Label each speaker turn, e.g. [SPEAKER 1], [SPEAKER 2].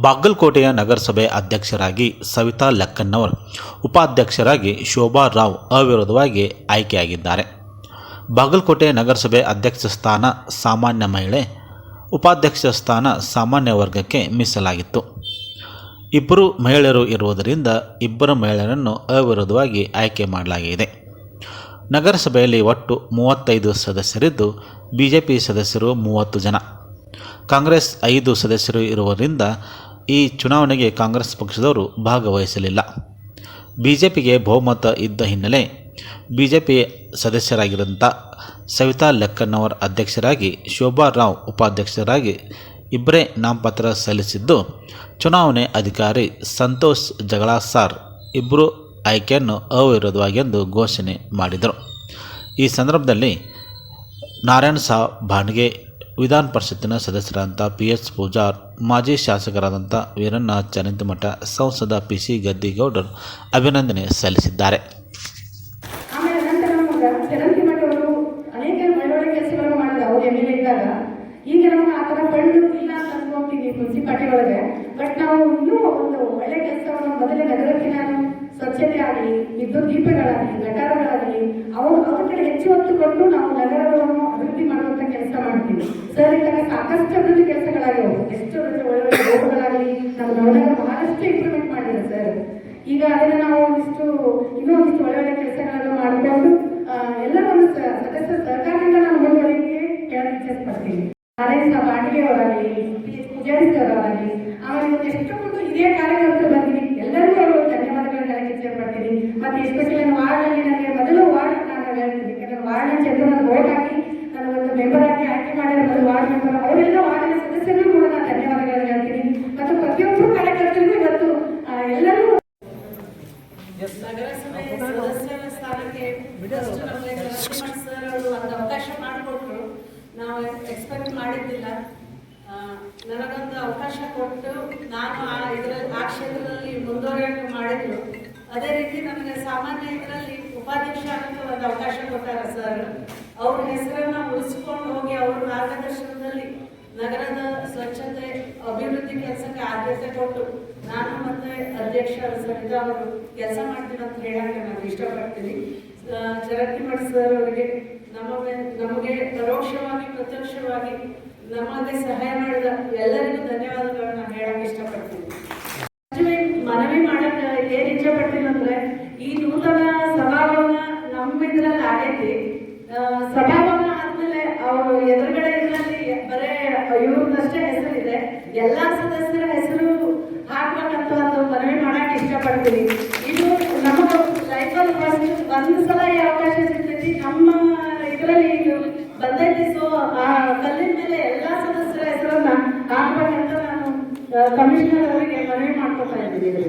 [SPEAKER 1] ಬಾಗಲಕೋಟೆಯ ನಗರಸಭೆ ಅಧ್ಯಕ್ಷರಾಗಿ ಸವಿತಾ ಲಕ್ಕನ್ನವರ್, ಉಪಾಧ್ಯಕ್ಷರಾಗಿ ಶೋಭಾ ರಾವ್ ಅವಿರೋಧವಾಗಿ ಆಯ್ಕೆಯಾಗಿದ್ದಾರೆ. ಬಾಗಲಕೋಟೆ ನಗರಸಭೆ ಅಧ್ಯಕ್ಷ ಸ್ಥಾನ ಸಾಮಾನ್ಯ ಮಹಿಳೆ, ಉಪಾಧ್ಯಕ್ಷ ಸ್ಥಾನ ಸಾಮಾನ್ಯ ವರ್ಗಕ್ಕೆ ಮೀಸಲಾಗಿತ್ತು. ಇಬ್ಬರು ಮಹಿಳೆಯರು ಇರುವುದರಿಂದ ಇಬ್ಬರು ಮಹಿಳೆಯರನ್ನು ಅವಿರೋಧವಾಗಿ ಆಯ್ಕೆ ಮಾಡಲಾಗಿದೆ. ನಗರಸಭೆಯಲ್ಲಿ ಒಟ್ಟು ಮೂವತ್ತೈದು ಸದಸ್ಯರಿದ್ದು, ಬಿಜೆಪಿ ಸದಸ್ಯರು ಮೂವತ್ತು ಜನ. ಕಾಂಗ್ರೆಸ್ ಐದು ಸದಸ್ಯರು ಇರುವುದರಿಂದ ಈ ಚುನಾವಣೆಗೆ ಕಾಂಗ್ರೆಸ್ ಪಕ್ಷದವರು ಭಾಗವಹಿಸಲಿಲ್ಲ. ಬಿಜೆಪಿಗೆ ಬಹುಮತ ಇದ್ದ ಹಿನ್ನೆಲೆ ಬಿಜೆಪಿ ಸದಸ್ಯರಾಗಿರುವಂಥ ಸವಿತಾ ಲೆಕ್ಕನ್ನವರ್ ಅಧ್ಯಕ್ಷರಾಗಿ ಶೋಭಾ ರಾವ್ ಉಪಾಧ್ಯಕ್ಷರಾಗಿ ಇಬ್ಬರೇ ನಾಮಪತ್ರ ಸಲ್ಲಿಸಿದ್ದು, ಚುನಾವಣೆ ಅಧಿಕಾರಿ ಸಂತೋಷ್ ಜಗಳಾಸಾರ್ ಇಬ್ಬರು ಆಯ್ಕೆಯನ್ನು ಅವಿರೋಧವಾಗೆಂದು ಘೋಷಣೆ ಮಾಡಿದರು. ಈ ಸಂದರ್ಭದಲ್ಲಿ ನಾರಾಯಣ ಸಾವ್ ಬಾಣ್ಗೆ ವಿಧಾನ ಪರಿಷತ್ತಿನ ಸದಸ್ಯರಾದಂಥ ಪಿ ಎಸ್ ಪೂಜಾರ್, ಮಾಜಿ ಶಾಸಕರಾದಂಥ ವೀರಣ್ಣ ಚನಂತಮಠ ಸಂಸದ ಪಿ ಸಿ ಗದ್ದಿಗೌಡರು ಅಭಿನಂದನೆ ಸಲ್ಲಿಸಿದ್ದಾರೆ.
[SPEAKER 2] ಸ್ವಚ್ಛತೆ ಆಗಲಿ ವಿದ್ಯುತ್ ದೀಪಗಳಾಗಲಿ, ಗಟಾರಗಳಾಗಲಿ, ಅವು ಕಡೆ ಹೆಚ್ಚು ಹೊತ್ತು ಕೊಟ್ಟು ನಾವು ನಗರವನ್ನು ಅಭಿವೃದ್ಧಿ ಮಾಡುವಂತ ಕೆಲಸ ಮಾಡ್ತೀವಿ. ಸರ್ ಈಗ ಸಾಕಷ್ಟು ಅಭಿವೃದ್ಧಿ ಕೆಲಸಗಳಾಗಿವೆ ಎಷ್ಟು ಒಳ್ಳೆ ಒಳ್ಳೆ ರೋಡ್ಗಳಾಗಲಿ ನಮ್ಮ ನಗರ ಬಹಳಷ್ಟು ಇಂಪ್ರೂವ್ಮೆಂಟ್ ಮಾಡಿದೆ ಸರ್ ಈಗ ಅದನ್ನ ನಾವು ಒಂದಿಷ್ಟು ಇನ್ನೂ ಒಂದಿಷ್ಟು ಒಳ್ಳೆ ಕೆಲಸಗಳನ್ನು ಮಾಡಿಕೊಂಡು ಆ, ಎಲ್ಲರೂ ಒಂದು ಸ- ಸದಸ್ಯ ಸರ್ಕಾರದಿಂದ ನಾವು ಮುಂದುವರಿಕೆ ಕೇಳಕ್ಕೆ ಇಚ್ಛಿಸ್ಪಡ್ತೀವಿ ಸಹ ಬಾಡಿಗೆ ಅವರಾಗಲಿ ಪೂಜಾರಿ ಸರ್ ಅವರಾಗಲಿ
[SPEAKER 3] ಸರ್ ಅವರು ಒಂದು ಅವಕಾಶ ಮಾಡಿಕೊಟ್ರು ನಾವು ಎಕ್ಸ್ಪೆಕ್ಟ್ ಮಾಡಿದ್ದಿಲ್ಲ ನನಗೊಂದು ಅವಕಾಶ ಕೊಟ್ಟು ನಾನು ಆ ಇದರಲ್ಲಿ ಆ ಕ್ಷೇತ್ರದಲ್ಲಿ ಮುಂದುವರಿಯೋಕೆ ಮಾಡಿದ್ರು ಅದೇ ರೀತಿ ನನಗೆ ಸಾಮಾನ್ಯ ಇದರಲ್ಲಿ ಉಪಾಧ್ಯಕ್ಷ ಅಂತ ಒಂದು ಅವಕಾಶ ಕೊಟ್ಟಾರ ಸರ್. ಅವ್ರ ಹೆಸರನ್ನು ಉಳಿಸ್ಕೊಂಡು ಹೋಗಿ ಅವ್ರ ಮಾರ್ಗದರ್ಶನದಲ್ಲಿ ನಗರದ ಸ್ವಚ್ಛತೆ ಅಭಿವೃದ್ಧಿ ಕೆಲಸಕ್ಕೆ ಆದ್ಯತೆ ಕೊಟ್ಟು ನಾನು ಮತ್ತೆ ಅಧ್ಯಕ್ಷ ಸರಿತಾ ಅವರು ಕೆಲಸ ಮಾಡ್ತೀನಿ ಅಂತ ಹೇಳಕ್ಕೆ ನಾನು ಇಷ್ಟಪಡ್ತೀನಿ. ಆ, ಚರಟ್ಟಿಮಠ್ ಸರ್ ಅವರಿಗೆ ನಮಗೆ ನಮಗೆ ಪರೋಕ್ಷವಾಗಿ ಪ್ರತ್ಯಕ್ಷವಾಗಿ ನಮಗೆ ಸಹಾಯ ಮಾಡಿದ ಎಲ್ಲರಿಗೂ ಧನ್ಯವಾದಗಳನ್ನ ಹೇಳಕ್ಕೆ ಇಷ್ಟಪಡ್ತೀನಿ. ಮನವಿ ಮಾಡಕ್ಕೆ ಏನ್ ಇಚ್ಛೆ ಪಡ್ತೀನಿ ಅಂದ್ರೆ ಈ ನೂತನ ಸಭಾಭವನ ನಮ್ಮಿದ್ರಲ್ಲಿ ಆಗೈತಿ. ಸಭಾಭವನ ಆದ್ಮೇಲೆ ಅವರು ಎದುರುಗಡೆ ಎಲ್ಲಾ ಸದಸ್ಯರ ಹೆಸರು ಹಾಕ್ಬೇಕಂತ ಒಂದು ಮನವಿ ಮಾಡಕ್ಕೆ ಇಷ್ಟಪಡ್ತೀನಿ. ಇದು ನಮ್ಮ ಲೈಫಲ್ಲಿ ಫಸ್ಟ್ ಒಂದು ಸಲ ಈ ಅವಕಾಶ ಸಿಗ್ತೈತಿ. ನಮ್ಮ ಇದರಲ್ಲಿ ಇದು ಬಂದೈತಿ. ಸೊ ಆ ಕಲ್ಲಿನ ಮೇಲೆ ಎಲ್ಲಾ ಸದಸ್ಯರ ಹೆಸರನ್ನ ಹಾಕ್ಬೇಕಂತ ನಾನು ಕಮಿಷನರ್ ಅವರಿಗೆ ಮನವಿ ಮಾಡ್ಕೊತಾ ಇದ್ದೀನಿ